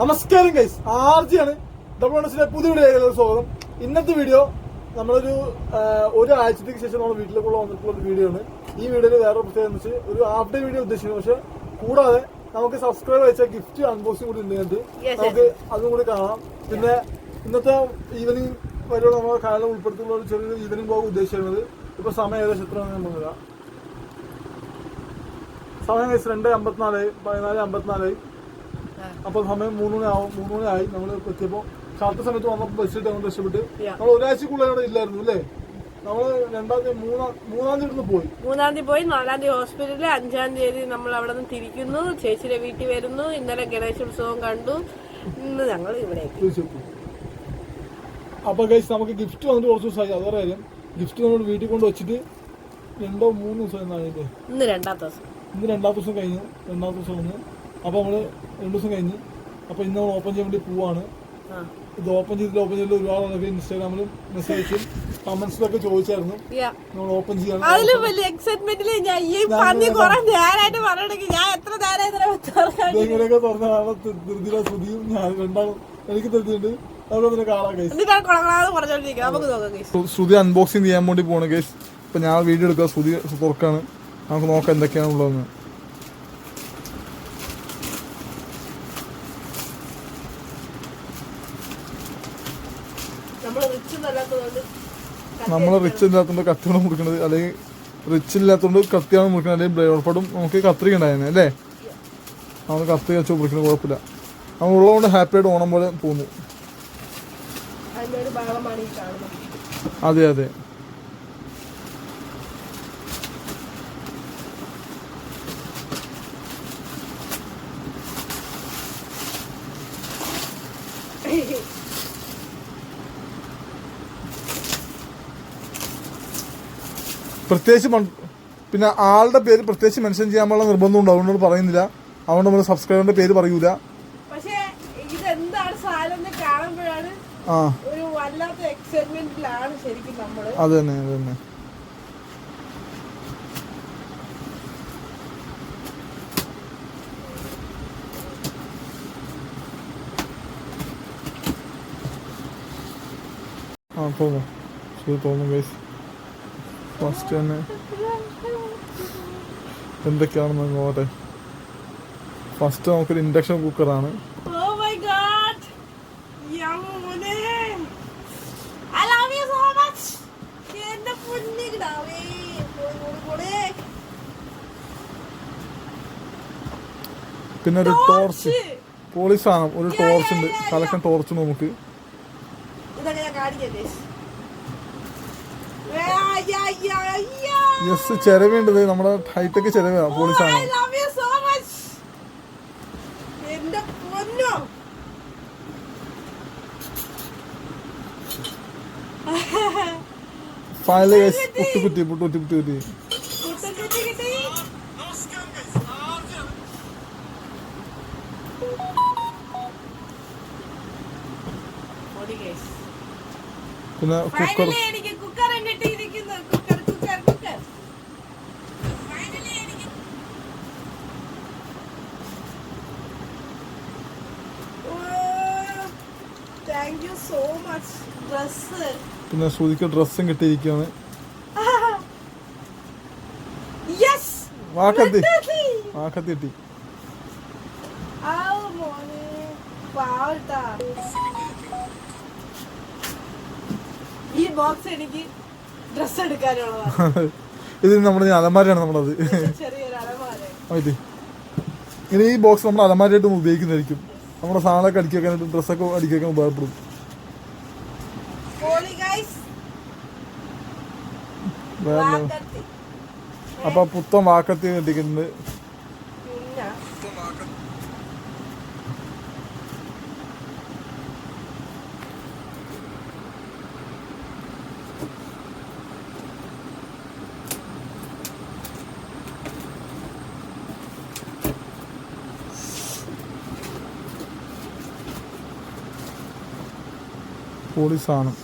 നമസ്കാരം guys ആർജിയാണ് double മനസ്സിലെ പുതിയ വീഡിയോ സ്വാഗതം. ഇന്നത്തെ വീഡിയോ നമ്മളൊരു ഒരാഴ്ചത്തേക്ക് ശേഷം നമ്മൾ വീട്ടിലേക്കുള്ള വന്നിട്ടുള്ള ഒരു വീഡിയോ ആണ്. ഈ വീഡിയോയിൽ വേറെ പ്രത്യേകത എന്ന് വെച്ചാൽ ഒരു ഹാഫ് ഡേ വീഡിയോ ഉദ്ദേശിക്കുന്നു. പക്ഷെ കൂടാതെ നമുക്ക് സബ്സ്ക്രൈബ് വെച്ച ഗിഫ്റ്റ് അൺബോക്സിംഗ് കൂടി ഉണ്ട് നമുക്ക് അതും കൂടി കാണാം. പിന്നെ ഇന്നത്തെ ഈവനിങ് വരെയുള്ള നമ്മുടെ കാലം ഉൾപ്പെടുത്തിയുള്ള ഒരു ചെറിയൊരു ഈവനിങ് പോകാൻ ഉദ്ദേശിക്കുന്നത് ഇപ്പൊ സമയം ഏകദേശം എത്ര നമുക്ക് സമയം രണ്ട് അമ്പത്തിനാല് പതിനാല് അമ്പത്തിനാലായി അപ്പൊ സമയം മൂന്ന് മണി ആവും. മൂന്ന് മണി ആയി നമ്മൾ എത്തിയപ്പോ കറക്റ്റ് സമയത്ത് വന്നപ്പോൾ ബസ് ഇട്ട് നമ്മൾ രക്ഷപ്പെട്ട്. നമ്മൾ ഒരാഴ്ചക്കുള്ളിൽ അവിടെ ഇല്ലായിരുന്നു അല്ലേ? നമ്മൾ രണ്ടാം തീയതി മൂന്നാം മൂന്നാം തീയതി പോയി. മൂന്നാം തീയതി പോയി. നാലാം തീയതി ഹോസ്പിറ്റലിൽ. അഞ്ചാം തീയതി നമ്മൾ അവിടെ നിന്ന് തിരിക്കുന്നു. ചേച്ചിയുടെ വീട്ടിൽ വരുന്നു. ഇന്നലെ ഗണേശോത്സവം കണ്ടു. ഇന്ന് ഞങ്ങൾ ഇവിടെ അപ്പൊ ഗൈസ് നമുക്ക് ഗിഫ്റ്റ് വന്നിട്ട് കുറച്ച് ദിവസമായി. അതേ കാര്യം. ഗിഫ്റ്റ് നമ്മൾ വീട്ടിൽ കൊണ്ട് വെച്ചിട്ട് രണ്ടോ മൂന്ന് ദിവസം എന്നാണ് ഇന്ന് രണ്ടാം ദിവസം. ഇന്ന് രണ്ടാം ദിവസം കഴിഞ്ഞു. രണ്ടാം ദിവസം വന്ന് അപ്പൊ നമ്മൾ രണ്ടു ദിവസം കഴിഞ്ഞ് അപ്പോൾ ഇന്ന് നമ്മൾ ഓപ്പൺ ചെയ്യാൻ വേണ്ടി പോവാണ്. ഇത് ഓപ്പൺ ചെയ്തിട്ട് ഓപ്പൺ ചെയ്തിട്ട് ഒരുപാട് ആൾക്കാർ ഇൻസ്റ്റാഗ്രാമിലും മെസ്സേജും കമന്റ്സിലൊക്കെ ചോദിച്ചായിരുന്നു. നമ്മൾ ഓപ്പൺ ചെയ്യാൻ അതിലും വലിയ എക്സൈറ്റ്മെന്റിൽ ഞാൻ ഈ പന്നി കുറെ നേരമായിട്ട് പറയണെങ്കിൽ ഞാൻ എത്ര നേരം ഇതിനെ വെച്ചാൽ ഇങ്ങനെയൊക്കെ തുറന്ന ആളെ ധൃതിയിലെ ശ്രുതിയും ഞാൻ രണ്ടാളും എനിക്ക് ധൃതിയുണ്ട്. ശ്രുതി അൺബോക്സിങ് ചെയ്യാൻ വേണ്ടി പോണ് കേസ് ഇപ്പൊ ഞാൻ വീഡിയോ എടുക്കുക ശ്രുതി തുറക്കാണ്. നമുക്ക് നോക്കാം എന്തൊക്കെയാണ് ഉള്ളതെന്ന് നമ്മൾ റിച്ച് നല്ലാത്തതുകൊണ്ട് നമ്മൾ റിച്ച് ഇല്ലാത്തതുകൊണ്ട് കത്തിയാണ് മുറിക്കണത് അല്ലെങ്കിൽ റിച്ച് ഇല്ലാത്തതുകൊണ്ട് കത്തിയാണ് മുറിക്കണത് അല്ലെങ്കിൽ ബ്ലേഡോടൊപ്പം നമുക്ക് കത്രിക ഉണ്ടായിരുന്നു അല്ലേ? നമ്മൾ കത്തി വെച്ച് മുറിക്കുന്നത് കുഴപ്പമില്ല. നമ്മൾ ഉള്ളതുകൊണ്ട് ഹാപ്പി ആയിട്ട് ഓണം പോലെ പോകുന്നു. അതെ അതെ. പ്രത്യേകിച്ച് പിന്നെ ആളുടെ പേര് പ്രത്യേകിച്ച് മെൻഷൻ ചെയ്യാൻ നിർബന്ധം ഉണ്ട് അതുകൊണ്ട് പറയുന്നില്ല. അതുകൊണ്ട് നമ്മൾ സബ്സ്ക്രൈബറിന്റെ പേര് പറയൂല. ആ. അത് തന്നെ അത് തന്നെ. ആ തോന്നും ശരി തോന്നും ഗൈസ് ഫസ്റ്റ് തന്നെ എന്തൊക്കെയാണെന്ന് നോക്കട്ടെ. ഫസ്റ്റ് നമുക്കൊരു ഇൻഡക്ഷൻ കുക്കറാണ് Oh പൊന്നു ഒരു ടോർച്ച് പോളിസ് ആണ് ഒരു ടോർച്ച് ഉണ്ട്. കളക്ഷൻ ടോർച്ച് നമുക്ക് ഇതൊക്കെ ഞാൻ കാണിക്കാം guys. ആ, യാ, യാ, യാ. യെസ് ചെലവേണ്ടത് നമ്മുടെ ഹൈടെക് ചെലവാ. പോളീസ് Oh, I സാധനം love you so much! എന്റെ പൊന്നോ. ഫയൽ ഗൈസ് പുട്ടുകുത്തി പുട്ടുകുത്തി പുട്ടുകുത്തി കുട്ടി, കുട്ടി, കുട്ടി. മതി guys. പിന്നെ കുക്കർ Finally എനിക്ക് കുക്കർ കിട്ടിയിരിക്കുന്നു കുക്കർ കുക്കർ കുക്കർ Finally എനിക്ക് thank you so much dress പിന്നെ ശ്രുതിക്ക് ഡ്രസ്സും കിട്ടിയിരിക്കുകയാണ്. യെസ് വാക്കത്തി. വാക്കത്തി കിട്ടി മോനെ. പാവട്ടാ. ഈ ബോക്സ് എനിക്ക് ഡ്രസ് എടുക്കാനുള്ളതാണ് ഇത് നമ്മുടെ അലമാരയാണ് നമ്മളത്. ഇങ്ങനെ ഈ ബോക്സ് നമ്മൾ അലമാരയായിട്ട് ഉപയോഗിക്കുന്നതായിരിക്കും. നമ്മുടെ സാധനമൊക്കെ അടിക്കാൻ ഡ്രസ്സൊക്കെ അടിക്കാൻ വെക്കാൻ ഉപയോഗപ്പെടും പോളി ഗൈസ് വേറെ അപ്പൊ പുത്തൻ വാക്കത്തി എത്തിക്കുന്നത് പോലീസാണ് സാധനം.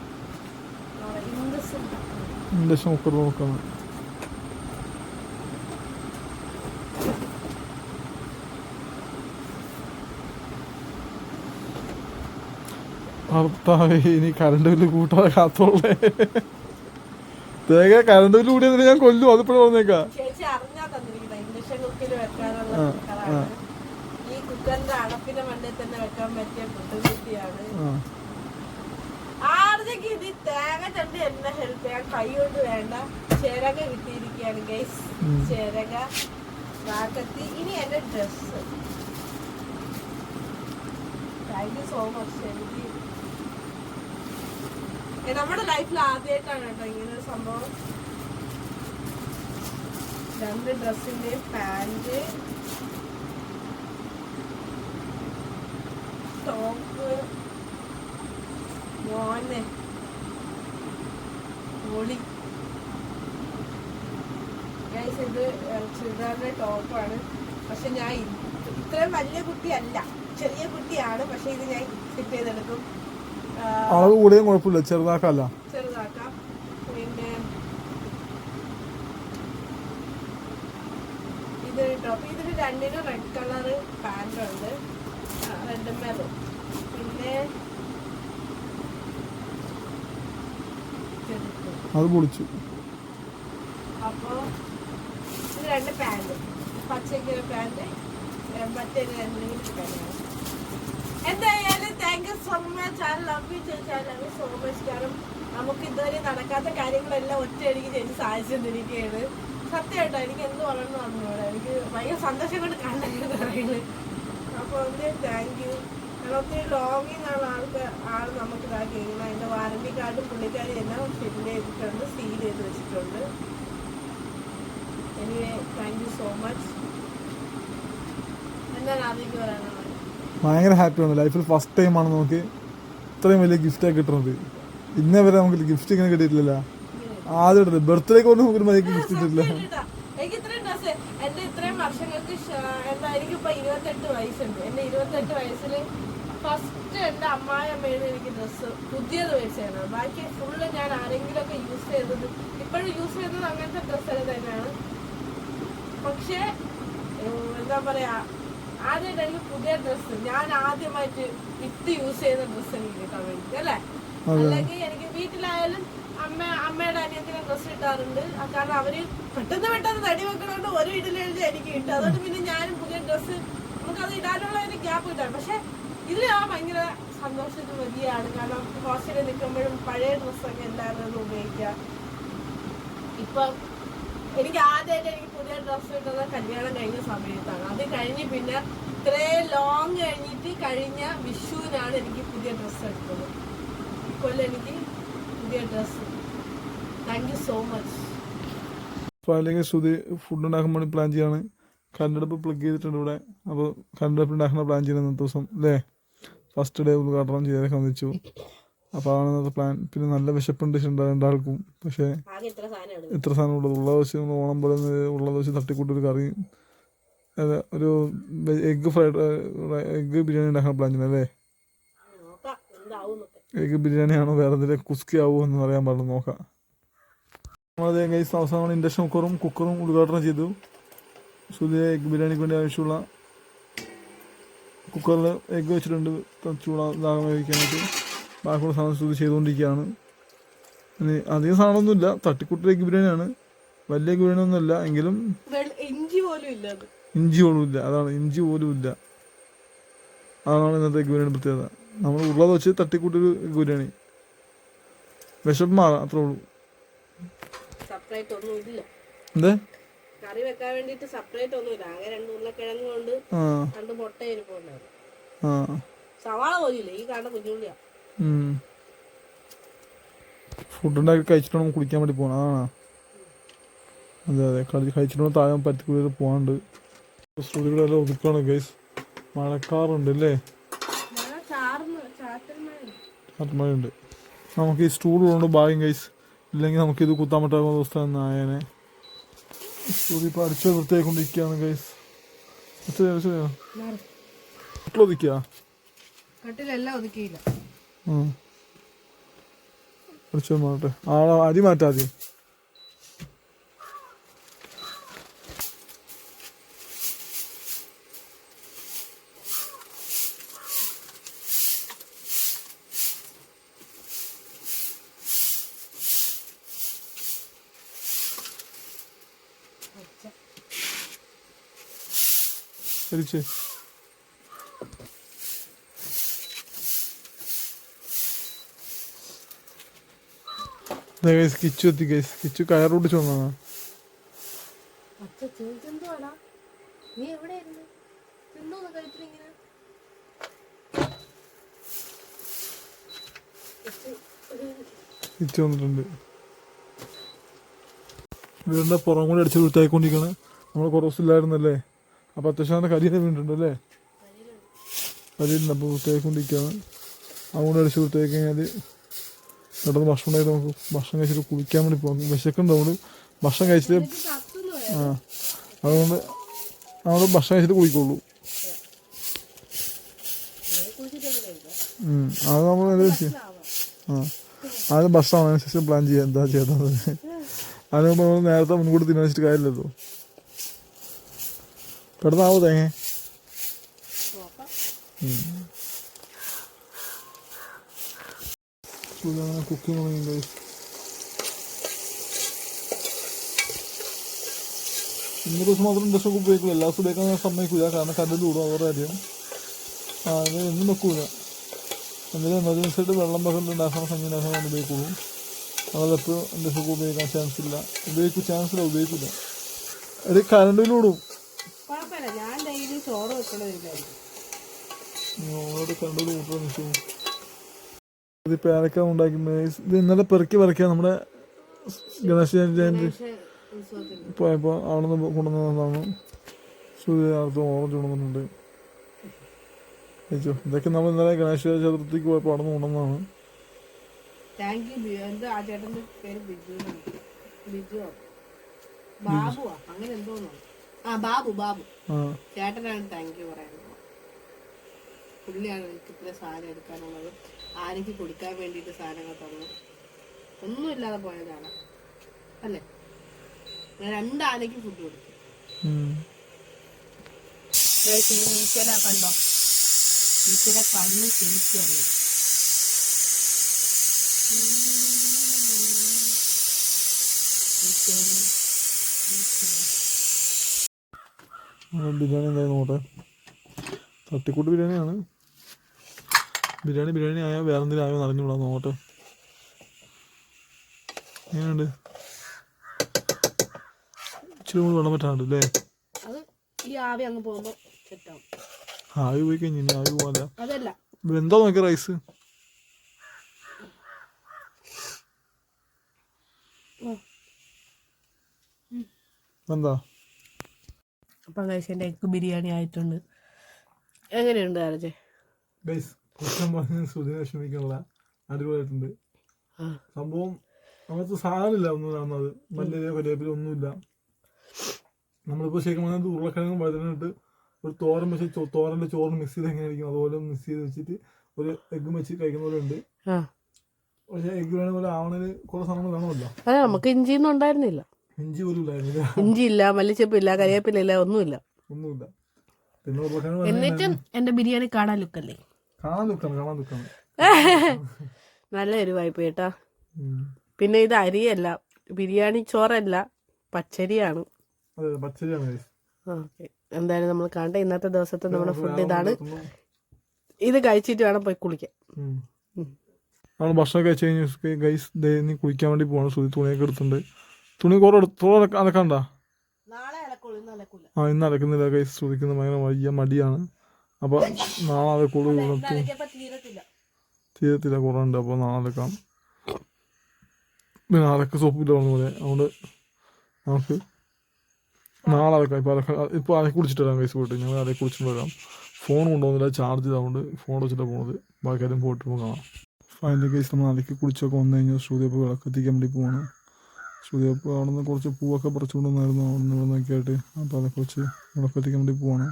ഇൻഡക്ഷൻ കുക്കർ നോക്കുന്നത് ഭർത്താവേ ഇനി കറണ്ട് ബില്ല് കൂട്ടാതെ കാത്തോളേ. തേങ്ങ കറണ്ട് ബില്ല് കൂടിയതിന് ഞാൻ കൊല്ലും അതിപ്പോഴും ആ. ഈ കുക്കറിന്റെ അടപ്പിന്റെ തന്നെ വെക്കാൻ പറ്റിയ ആർജയ്ക്ക് ഇത് തേങ്ങ ചണ്ട് എന്നെ ഹെൽപ്പ് ചെയ്യാൻ കൈ കൊണ്ട് വേണ്ട. ചിരക കിട്ടിയിരിക്കുകയാണ് ഗൈസ്. ചിരക വാക്കത്തി ഇനി എന്റെ dress thank you so much എനിക്ക്. നമ്മുടെ ലൈഫിൽ ആദ്യമായിട്ടാണ് കേട്ടോ ഇങ്ങനെ ഒരു സംഭവം. രണ്ട് ഡ്രസ്സിന്റെ പാന്റ് ടോപ്പ് മോനെ. പൊളി. ഗൈസ് ഇത് ചുരിദാറിന്റെ ടോപ്പാണ് പക്ഷെ ഞാൻ ഇത്രയും വലിയ കുട്ടിയല്ല. ചെറിയ കുട്ടിയാണ്. പക്ഷെ ഇത് ഞാൻ ഫിറ്റ് ചെയ്തെടുക്കും. അളവ് കൂടിയും കുഴപ്പമില്ല. ചെറുതാക്കല്ല ചെറുതാക്കാം. പിന്നെ ഇത് ടോപ്പ് ഇതിന് രണ്ടിനും റെഡ് കളർ പാന്റ് ഉണ്ട്. റെഡ് മെറും പിന്നെ അത് പൊളിച്ചു. അപ്പോൾ രണ്ട് പാന്റ്. പച്ചയ്ക്കൊരു പാന്റ് മറ്റേ എന്തായാലും thank you so much I love you ചേച്ചി. ലവ് യു സോ മച്ച് കാരണം നമുക്ക് ഇതുവരെ നടക്കാത്ത കാര്യങ്ങളെല്ലാം ഒറ്റയടിക്ക് ചേച്ചി സാധിച്ചു തന്നിരിക്കുകയാണ് സത്യമായിട്ടോ? എനിക്ക് എന്ത് പറയണമെന്ന് പറഞ്ഞു എനിക്ക് ഭയങ്കര സന്തോഷം കൊണ്ട് കാണാൻ പറയുന്നത്. അപ്പോൾ ഒന്ന് താങ്ക് യു കാരണം ഒത്തിരി ലോങ്ങിൽ ആൾക്ക് ആൾ നമുക്ക് ഇതാക്കി കഴിഞ്ഞാൽ അതിന്റെ വാറണ്ടി കാർഡും പുള്ളിക്കാരി എല്ലാം ഫില്ല് ചെയ്തിട്ടുണ്ട് സീൽ ചെയ്ത് വെച്ചിട്ടുണ്ട്. Anyway thank you so much എന്താണ് ആദ്യം പറയാനുള്ളത്? ഭയങ്കര ഹാപ്പിയാണ് ലൈഫിൽ ഫസ്റ്റ് ടൈം ആണ് നമുക്ക് ഇത്രയും വലിയ ഗിഫ്റ്റായി കിട്ടുന്നത്. ഇന്നേ വരെ നമുക്ക് ഗിഫ്റ്റ് ഇങ്ങനെ കിട്ടിയിട്ടില്ല ആദ്യം ഇട്ടത് ബർത്ത്ഡേക്ക് കൊണ്ട് നമുക്ക് മതി ഗിഫ്റ്റ് കിട്ടിയിട്ടില്ല എനിക്ക് ഇത്രയും ഡ്രസ് എന്റെ ഇത്രയും വർഷങ്ങൾക്ക് എന്താ ഇരുപത്തെട്ട് വയസ്സുണ്ട്. എന്റെ ഇരുപത്തെട്ട് വയസ്സിൽ ഫസ്റ്റ് എന്റെ അമ്മായിയമ്മയുടെ എനിക്ക് ഡ്രസ്സ് പുതിയത് മേടിച്ചതാണ്. ബാക്കി ഫുള്ള് ഞാൻ ആരെങ്കിലും ഒക്കെ യൂസ് ചെയ്തത് ഇപ്പോഴും യൂസ് ചെയ്യുന്നത് അങ്ങനത്തെ ഡ്രസ്സുകൾ തന്നെയാണ്. പക്ഷേ എന്താ പറയാ ആദ്യമായിട്ട് എനിക്ക് പുതിയ ഡ്രസ്സ് ഞാൻ ആദ്യമായിട്ട് ഇട്ട് യൂസ് ചെയ്യുന്ന ഡ്രസ്സ് എനിക്ക് കിട്ടാൻ വേണ്ടി അല്ലേ? അതെ. അല്ലെങ്കിൽ എനിക്ക് വീട്ടിലായാലും അമ്മ അമ്മയുടെ അനിയത്തിന് ഡ്രസ്സ് ഇട്ടാറുണ്ട് ആ കാരണം അവർ പെട്ടെന്ന് പെട്ടെന്ന് തടി വെക്കണോണ്ട് ഒരു വീട്ടിലെഴുതി എനിക്ക് കിട്ടും അതുകൊണ്ട് പിന്നെ ഞാനും പുതിയ ഡ്രസ്സ് നമുക്ക് നമുക്കത് ഇടാനുള്ള ഒരു ഗ്യാപ്പ് കിട്ടാം പക്ഷെ ഇതിൽ ആ ഭയങ്കര സന്തോഷത്തിൽ വലിയാണ് കാരണം ഹോസ്റ്റലിൽ നിൽക്കുമ്പോഴും പഴയ ഡ്രസ്സൊക്കെ എല്ലാവരും ഉപയോഗിക്കാം ഇപ്പൊ എനിക്ക് ആദ്യമായിട്ട് എനിക്ക് പുതിയ ഡ്രസ്സ് കിട്ടുന്നത് കല്യാണം കഴിഞ്ഞ സമയത്താണ്. അത് കഴിഞ്ഞ് പിന്നെ ഇത്രേ ലോങ് കഴിഞ്ഞിട്ട് കഴിഞ്ഞ വിഷുവിനാണ് എനിക്ക് പുതിയ ഡ്രസ്സ് എടുത്തത്. ഇക്കൊല്ലം എനിക്ക് പുതിയ dress. Thank you so much അപ്പോൾ അല്ലെങ്കിൽ ശ്രുതി ഫുഡ് ഉണ്ടാക്കാൻ വേണ്ടി പ്ലാൻ ചെയ്യാണ്. കണ്ടെടുപ്പ് പ്ലഗ് ചെയ്തിട്ടുണ്ട് ഇവിടെ. അപ്പോൾ കണ്ടെടുപ്പ് ഉണ്ടാക്കുന്ന പ്ലാൻ ചെയ്യണം ഇന്നത്തെ ദിവസം അല്ലേ? ഫസ്റ്റ് ഡേ ഉദ്ഘാടനം ചെയ്യാൻ വന്നിച്ചു അപ്പോൾ അതാണ് ഇന്നത്തെ പ്ലാൻ പിന്നെ നല്ല വിശപ്പുണ്ട് രണ്ടാൾക്കും പക്ഷേ ഇത്ര സാധനം ഉള്ളത് ഉള്ള. ദിവസം നമ്മൾ ഓണം പോലെ ഉള്ള ദിവസം തട്ടിക്കൂട്ടി ഒരു കറി. അതെ ഒരു എഗ്ഗ് ഫ്രൈഡ് എഗ്ഗ് ബിരിയാണി ഉണ്ടാക്കാൻ പ്ലാൻ ചെയ്യുന്നത് അല്ലേ? എഗ്ഗ് ബിരിയാണിയാണോ വേറെ എന്തെങ്കിലും കുസ്കി ആവുമോ എന്ന് പറയാൻ പാടില്ല നോക്കാം. നമ്മളത് ഗൈസ് അവസാനം ഇൻഡക്ഷൻ കുക്കറും കുക്കറും ഉദ്ഘാടനം ചെയ്തു. സുധിയെ എഗ്ഗ് ബിരിയാണിക്ക് വേണ്ടി ആവശ്യമുള്ള കുക്കറിൽ എഗ്ഗ് വെച്ചിട്ടുണ്ട്. ചൂടാ ദാഹം കഴിക്കാനായിട്ട് ബാക്കിയുള്ള സാധനം സ്ഥിതി ചെയ്തുകൊണ്ടിരിക്കുകയാണ്. ഇനി അധികം സാധനമൊന്നുമില്ല. തട്ടിക്കുട്ടി എഗ് ബിരിയാണിയാണ്. വലിയ എഗ് ബിരിയാണി ഒന്നുമില്ല. എങ്കിലും ഇഞ്ചി പോലും ഇല്ല ഇഞ്ചി പോലും ഇല്ല. അതാണ് ഇഞ്ചി പോലും ഇല്ല. അതാണ് ഇന്നത്തെ എഗ് ബിരിയാണി പ്രത്യേകത. നമ്മൾ ഉള്ളത് വെച്ച് തട്ടിക്കൂട്ടി ഒരു എഗ് ബിരിയാണി. വിശപ്പ് മാറാം. അത്രേ ഉള്ളൂ. എന്തേ? കറി വെക്കാൻ വേണ്ടിട്ട് സെപ്പറേറ്റ് ഒന്നും ഇല്ല ആകെ രണ്ട് ഉരുളക്കിഴങ്ങ് കൊണ്ട് രണ്ട് മുട്ട ഇരിപ്പുണ്ടായിരുന്നു സവാള പോലും ഇല്ല ഈ കാണുന്ന കുഞ്ഞുള്ളിയാ. ഫുഡ് ഉണ്ടാക്കി കഴിച്ചിട്ട് വേണം കുടിക്കാൻ വേണ്ടി പോകണം അതാണോ അതെ അതെ. കളി കഴിച്ചിട്ട് താഴെ പറ്റിക്കൂടി പോകാണ്ട് സ്റ്റുഡിയോ എല്ലാം ഒതുക്കാണ് ഗൈസ് മഴക്കാറുണ്ട് അല്ലേ മഴ ചാറ്റൽ മഴ. മഴയുണ്ട്. നമുക്ക് ഈ സ്റ്റൂൾ ഉള്ളതുകൊണ്ട് ഭാഗ്യം ഗൈസ് ഇല്ലെങ്കിൽ നമുക്ക് ഇത് കുത്താൻ പറ്റാത്ത അവസ്ഥ ആയേനെ ശ്രുതി ഇപ്പൊ അടിച്ച വൃത്തിയായിക്കൊണ്ടിരിക്കുകയാണ് ഗൈസ് ഒതുക്കിയാ? കട്ടിലെല്ലാം ഒതുക്കിയില്ല. മാറട്ടെ. ആ അരി മാറ്റാ ആദ്യം. തിരിച്ച് ഗൈസ് കിച്ചു എത്തി ഗൈസ് കിച്ചു കയറൂട്ടിച്ച് വന്നതാ. അച്ഛ ചോദിച്ചെന്തുവാടാ നീ എവിടെയായിരുന്നു? തിന്നോന്ന് കഴിച്ചിങ്ങനെ കിച്ചു വന്നിട്ടുണ്ട്. വീടിന്റെ പുറം കൂടി അടിച്ച് വൃത്തിയായിക്കൊണ്ടിരിക്കണ് നമ്മൾ കുറേ ദിവസം ഇല്ലായിരുന്നല്ലേ? അപ്പൊ അത്യാവശ്യം കരിയിൽ കരിയൊക്കെ വീണിട്ടുണ്ട് അല്ലേ? കരിയുണ്ട് അപ്പോൾ വൃത്തിയായിക്കൊണ്ടിരിക്കുകയാണ്. അതുകൊണ്ട് അടിച്ച് വൃത്തിയാക്കി കഴിഞ്ഞാൽ പെട്ടെന്ന് ഭക്ഷണം ഉണ്ടായി നമുക്ക് ഭക്ഷണം കഴിച്ചിട്ട് കുളിക്കാൻ വേണ്ടി പോകാം. വിശക്കുണ്ട് ഭക്ഷണം കഴിച്ചിട്ട് ആ അതുകൊണ്ട് നമ്മൾ ഭക്ഷണം കഴിച്ചിട്ട് കുളിക്കുള്ളൂ. അത് നമ്മൾ എന്താ ചെയ്യാം? ആ അത് ഭക്ഷണം അതിനനുസരിച്ച് പ്ലാൻ ചെയ്യാം. എന്താ ചെയ്യാത്തത് അതിന് നമ്മൾ നേരത്തെ മുൻകൂട്ടി തീരുമാനിച്ചിട്ട് കാര്യമില്ലല്ലോ. പെട്ടെന്നാവോ തേങ്ങ കുക്കിംഗ് തുടങ്ങി ഇന്നൊരു ഇന്ന് ദിവസം മാത്രം ഇൻഡക്ഷൻ ഉപയോഗിക്കില്ല. എല്ലാ ദിവസവും ഉപയോഗിക്കാൻ സമ്മതിക്കില്ല കാരണം കല്ലിൽ കൂടും അവരുടെ കാര്യം ആ എന്നും വെക്കൂല. എന്തെങ്കിലും എമർജൻസി ആയിട്ട് വെള്ളം പകർന്ന് ഉണ്ടാക്കുന്ന സമയം ഉണ്ടാക്കാൻ ഉപയോഗിക്കുള്ളൂ. അതെപ്പോഴും ഇൻഡക്ഷൻ ഉപയോഗിക്കാൻ ചാൻസ് ഇല്ല. ഉപയോഗിക്കും ചാൻസ് ഇല്ല ഉപയോഗിക്കില്ല എടി കറണ്ട് ബില്ല് കൂടും കുഴപ്പമില്ല ഞാൻ ഡെയിലി ചോറ് വെക്കണതില്ലായിരിക്കും ഓളോട് കറണ്ട് ബില്ല് കൂട്ടുക നിൽക്കും ഇത് പേരക്ക ഉണ്ടാക്കി ഇത് ഇന്നലെ പെറുക്കി പെറുക്കിയ നമ്മുടെ ഗണേശ ജയന്തി പോയപ്പോ പോയപ്പോൾ അവിടെ നിന്ന് കൊണ്ടുവന്നതാണ് സൂര്യനാർത്ഥം ഓറഞ്ച് കൊണ്ടുവന്നിട്ടുണ്ട്. കഴിച്ചോ ഇതൊക്കെ നമ്മൾ ഇന്നലെ ഗണേശ ചതുർത്ഥിക്ക് പോയപ്പോൾ അവിടെ നിന്ന് കൊണ്ടുവന്നതാണ് ബിജു. ബാബുവാ. അങ്ങനെ എന്തോന്നോ. ആ ബാബു ബാബു. ചേട്ടനാണ് താങ്ക് യു പറയുന്നത്. പുള്ളിയാണ് എനിക്ക് ഇത്ര സാധനം എടുക്കാനുള്ളത്. ആരെങ്കിലും കൊടുക്കാൻ വേണ്ടിയിട്ട് സാധനങ്ങൾ തന്നു ഒന്നുമില്ലാതെ പോയതാണ്. അല്ലേ? ഞാൻ രണ്ട് ആനയ്ക്ക് ഫുഡ് കൊടുത്തു. ഈശ്വര കണ്ടോ? ഈശ്വര കണ്ണ് ശരിക്കറിയാം അറിയാം. ആ, ബിരിയാണി എന്തായാലും നോട്ടെ തട്ടിക്കൂട്ട് ബിരിയാണിയാണ്. ബിരിയാണി ബിരിയാണി ആയോ വേറെ എന്തെങ്കിലും ആയോ അറിഞ്ഞുകൂടാ നോട്ടെ എങ്ങനെയുണ്ട്? ഇച്ചിരി കൂടി വെള്ളം പറ്റാണ്ട് അല്ലേ? ആവി പോയി കഴിഞ്ഞു ഇനി ആവി പോകാല്ല എന്താ നോക്കിയ റൈസ്? എന്താ? അപ്പം കഴിച്ചതിന്റെ എഗ് ബിരിയാണി ആയിട്ടുണ്ട്. എങ്ങനെയുണ്ട് ആരജെ? അടിപൊളിയായിട്ടുണ്ട്. സംഭവം അങ്ങനത്തെ സാധനമില്ല ഒന്നും കാണുന്നത് മല്ലിയില കരിവേപ്പില ഒന്നുമില്ല. നമ്മളിപ്പോൾ ശരിക്കും പറഞ്ഞത് ഉരുളക്കിഴങ്ങും വഴുതനിട്ട് ഒരു തോരൻ വെച്ച് തോരന്റെ തോരന്റെ ചോറ് മിക്സ് ചെയ്ത് എങ്ങനെ ഇരിക്കും അതുപോലെ മിക്സ് ചെയ്ത് വെച്ചിട്ട് ഒരു എഗ് വെച്ച് കഴിക്കുന്ന പോലെ ഉണ്ട്. ആ. പക്ഷേ എഗ് വേണമെങ്കിൽ ആവണേൽ കുറെ സാധനങ്ങൾ കാണുമല്ലോ നമുക്ക് ഇഞ്ചിയൊന്നും ഉണ്ടായിരുന്നില്ല. ഇഞ്ചി പോലും മല്ലിച്ചപ്പ് ഇഞ്ചി ഇല്ല മല്ലിച്ചപ്പില്ല കരിവേപ്പില ഇല്ല ഒന്നുമില്ല. ഒന്നുമില്ല. പിന്നെ ഉരുളക്കിഴങ്ങ് എന്നിട്ടും എന്റെ ബിരിയാണി കാണാൻ ലുക്കല്ലേ? കാണാൻ കാണാൻ നല്ല ഒരു പോയിട്ടാ കേട്ടാ പിന്നെ ഇത് അരിയല്ല ബിരിയാണി ചോറല്ല പച്ചരിയാണ്. അതെ പച്ചരിയാണ് guys. ഓക്കെ. എന്തായാലും നമ്മൾ കണ്ട ഇന്നത്തെ ദിവസത്തെ നമ്മുടെ ഫുഡ് ഇതാണ്. ഇത് കഴിച്ചിട്ട് വേണം പോയി കുളിക്കാൻ. ഉം. നമ്മൾ ഭക്ഷണം കഴിച്ച് കഴിഞ്ഞ് ഗൈസ് നീ കുളിക്കാൻ വേണ്ടി പോകണം സുധി തുണിയൊക്കെ എടുത്തിട്ടുണ്ട്. തുണി കുറെ എടുത്തോളം അലക്കണ്ട ആ ഇന്ന് അലക്കുന്നില്ല കൈ സുധിക്കുന്ന ഭയങ്കര വലിയ മടിയാണ്. അപ്പൊ നാളെ അലക്കുള്ളൂ തീരത്തില്ല. കുറേ ഉണ്ട്. അപ്പോൾ നാളെ അലക്കാം. പിന്നെ അലക്ക് സോപ്പില്ല പറഞ്ഞ പോലെ അതുകൊണ്ട് നമുക്ക് നാളെ അലക്കാം. ഇപ്പോൾ അലക്ക ഇപ്പോൾ അലക്കി കുടിച്ചിട്ട് വരാം കൈസ് പോയിട്ട്. ഞങ്ങൾ അലക്കി കുടിച്ചിട്ട് വരാം. ഫോൺ കൊണ്ടുപോകുന്നില്ല ചാർജ് ചെയ്തുകൊണ്ട് ഫോൺ വെച്ചിട്ടാണ് പോണത്. ബാക്കി ആരും പോയിട്ട് പോകാം കാണാം. ഫൈനലി കേസ് നമ്മൾ അലക്കി കുടിച്ചൊക്കെ വന്നു കഴിഞ്ഞാൽ ശ്രുതി അപ്പോൾ വിളക്കെത്തിക്കാൻ വേണ്ടി പോവാണ്. അപ്പോൾ അവിടെ നിന്ന് കുറച്ച് പൂവൊക്കെ പറിച്ചുകൊണ്ട് വന്നായിരുന്നു അവിടെ നിന്ന് ഇവിടെ നിന്നൊക്കെ ആയിട്ട്. അപ്പോൾ അതൊക്കെ വെച്ച് വിളക്കെത്തിക്കാൻ വേണ്ടി പോവാണ്.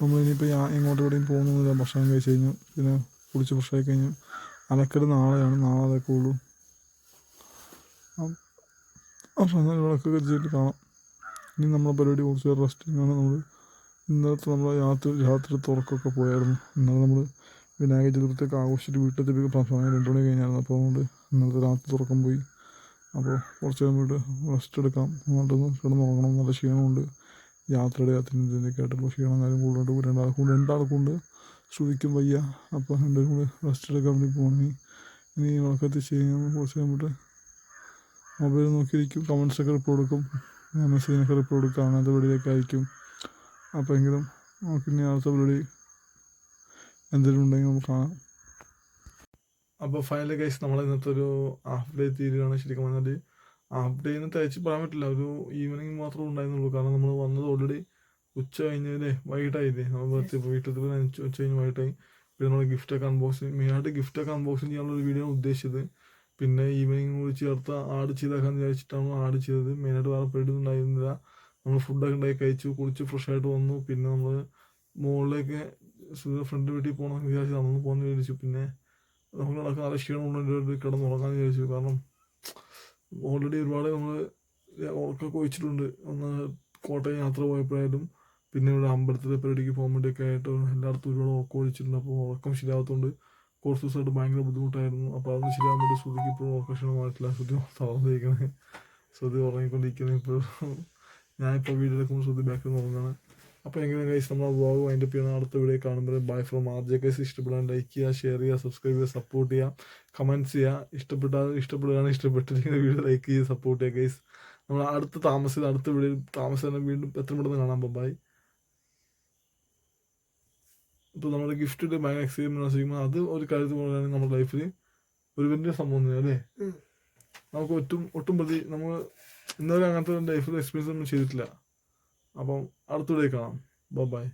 നമ്മൾ ഇനിയിപ്പോൾ ഞാൻ ഇങ്ങോട്ട് ഇവിടെയും പോകുന്നൊന്നുമില്ല. ഭക്ഷണം കഴിച്ച് കഴിഞ്ഞു. പിന്നെ കുളിച്ച് ഫ്രഷായി കഴിഞ്ഞു. അലക്കൽ നാളെയാണ്. നാളെ അതൊക്കെ ഉള്ളൂ. അപ്പോൾ എന്നാൽ വിളക്കൊക്കെ ചെയ്തിട്ട് കാണാം. ഇനി നമ്മളെ പരിപാടി കുറച്ച് റെസ്റ്റിങ്ങാണ് നമ്മൾ ഇന്നലത്തെ നമ്മൾ രാത്രി രാത്രി തുറക്കൊക്കെ പോയായിരുന്നു. ഇന്നലെ നമ്മൾ വിനായക ചതുർത്ഥിയൊക്കെ ആഘോഷിച്ചിട്ട് വീട്ടിലെത്തിയപ്പോൾ സമയം രണ്ട് മണി കഴിഞ്ഞായിരുന്നു. അപ്പോൾ അതുകൊണ്ട് ഇന്നലത്തെ രാത്രി തുറക്കം പോയി. അപ്പോൾ കുറച്ച് വീട്ട് റെസ്റ്റ് എടുക്കാം. എന്നിട്ടൊന്ന് കിടന്ന് ഉറങ്ങണം. നല്ല ക്ഷീണമുണ്ട്. യാത്രയുടെ യാത്രയൊക്കെ ആയിട്ടുള്ള ക്ഷീണം. കാര്യം കൂടുതലായിട്ട് രണ്ടാൾക്കും രണ്ടാൾക്കും ഉണ്ട്. ശ്രുതിക്കും വയ്യ. അപ്പോൾ രണ്ടും കൂടി റെസ്റ്റ് എടുക്കാൻ വേണ്ടി പോകണമെങ്കിൽ ഇനി വിളക്കെത്തി കഴിഞ്ഞാൽ കുറച്ച് കഴിയുമ്പോൾ മൊബൈൽ നോക്കിയിരിക്കും. കമൻസൊക്കെ റിപ്പോർട്ട് കൊടുക്കും മെസ്സേജിനൊക്കെ റിപ്പോർട്ട് കൊടുക്കുക അങ്ങനത്തെ പരിപാടിയൊക്കെ ആയിരിക്കും. അപ്പോൾ എങ്കിലും നമുക്ക് ഇനി അടുത്ത പരിപാടി എന്തെങ്കിലും ഉണ്ടെങ്കിൽ നമുക്ക് കാണാം. അപ്പോൾ ഫൈനൽ ഗൈസ് നമ്മൾ ഇന്നത്തെ ഒരു ഹാഫ് ഡേ തീരുകയാണ് ശരിക്കും പറഞ്ഞാൽ ഹാഫ് ഡേ എന്ന് തയ്ച്ച് പറയാൻ പറ്റില്ല. ഒരു ഈവനിങ് മാത്രമേ ഉണ്ടായിരുന്നുള്ളൂ. കാരണം നമ്മൾ വന്നത് ഓൾറെഡി ഉച്ച കഴിഞ്ഞല്ലേ? വൈകിട്ടായില്ലേ? നമ്മൾ വെറുതെ വീട്ടിൽ ഉച്ച കഴിഞ്ഞ് വൈകിട്ടായി. പിന്നെ നമ്മൾ ഗിഫ്റ്റ് ഗിഫ്റ്റൊക്കെ അൺബോക്സിങ് മെയിനായിട്ട് ഗിഫ്റ്റൊക്കെ അൺബോക്സിങ് ചെയ്യാനുള്ള ഒരു വീഡിയോ ആണ് ഉദ്ദേശിച്ചത്. പിന്നെ ഈവനിങ് കൂടി ചേർത്ത് ആഡ് ചെയ്താക്കാന്ന് വിചാരിച്ചിട്ടാണ് ആഡ് ചെയ്തത്. മെയിനായിട്ട് വേറെ ഉണ്ടായിരുന്നില്ല. നമ്മൾ ഫുഡൊക്കെ ഉണ്ടാക്കി കഴിച്ചു കുളിച്ച് ഫ്രഷ് ആയിട്ട് വന്നു. പിന്നെ നമ്മൾ മുകളിലേക്ക് ഫ്രണ്ട് വീട്ടിൽ പോകണമെന്ന് വിചാരിച്ചു നടന്നു പോകുന്ന വിചാരിച്ചു പിന്നെ നമുക്ക് നടക്കാൻ നല്ല ക്ഷീണമുണ്ട് കിടന്നുറങ്ങാമെന്ന് വിചാരിച്ചു. കാരണം ഓൾറെഡി ഒരുപാട് നമ്മൾ ഉറക്കമൊക്കെ വെച്ചിട്ടുണ്ട്. ഒന്ന് കോട്ടയം യാത്ര പോയപ്പോഴായാലും പിന്നെ ഇവിടെ അമ്പലത്തിലെ പരിപാടിക്ക് പോകാൻ വേണ്ടിയൊക്കെ ആയിട്ട് എല്ലായിടത്തും ഒരുപാട് ഉറക്കം ഒഴിച്ചിട്ടുണ്ട്. അപ്പോൾ ഉറക്കം ശരിയാകത്തോണ്ട് കുറച്ച് ദിവസമായിട്ട് ഭയങ്കര ബുദ്ധിമുട്ടായിരുന്നു. അപ്പോൾ അതൊന്നും ശരിയാകാൻ വേണ്ടി ശ്രുതിക്ക് ഇപ്പോഴും ഉറക്കം ക്ഷീണമായിട്ടില്ല. ശ്രുതി തളർന്നിരിക്കുന്നത് ശ്രുതി ഉറങ്ങിക്കൊണ്ടിരിക്കുന്നത് ഇപ്പോൾ ഞാനിപ്പോൾ വീഡിയോ എടുക്കുമ്പോൾ ശ്രുതി ബാക്കിൽ നിന്ന് ഉറങ്ങുകയാണ് അപ്പോൾ എങ്ങനെ ഗൈസ് നമ്മൾ വ്ളോഗ് വൈൻഡ് അപ്പ് ചെയ്യുന്ന അടുത്ത വീഡിയോ കാണുമ്പോൾ ബൈ ഫ്രം ആർ ജെ കൈസ് ഇഷ്ടപ്പെടാൻ ലൈക്ക് ചെയ്യുക ഷെയർ ചെയ്യുക സബ്സ്ക്രൈബ് ചെയ്യുക സപ്പോർട്ട് ചെയ്യുക കമന്റ്സ് ചെയ്യുക. ഇഷ്ടപ്പെട്ടാൽ ഇഷ്ടപ്പെടുകയാണ് ഇഷ്ടപ്പെട്ടിരിക്കുന്ന വീഡിയോ ലൈക്ക് ചെയ്യുക സപ്പോർട്ട് ചെയ്യുക ഗൈസ് നമ്മൾ അടുത്ത താമസിച്ച അടുത്ത വീഡിയോ താമസം വീണ്ടും എത്ര പെട്ടെന്ന് കാണാം. ബൈ ഇപ്പോൾ നമ്മുടെ ഗിഫ്റ്റ് ഭയങ്കര എക്സ്പീരിയൻസ് ആയിരിക്കും അത് ഒരു കാര്യത്തിൽ പറയുകയാണെങ്കിൽ നമ്മുടെ ലൈഫിൽ ഒരു വലിയ സംഭവം തന്നെ അല്ലേ? നമുക്ക് ഒട്ടും ഒട്ടും പ്രതി നമ്മൾ ഇന്നലെ അങ്ങനത്തെ ലൈഫിൽ എക്സ്പീരിയൻസ് ഒന്നും ചെയ്തിട്ടില്ല. അപ്പം അടുത്ത വീഡിയോ കാണാം. ബൈ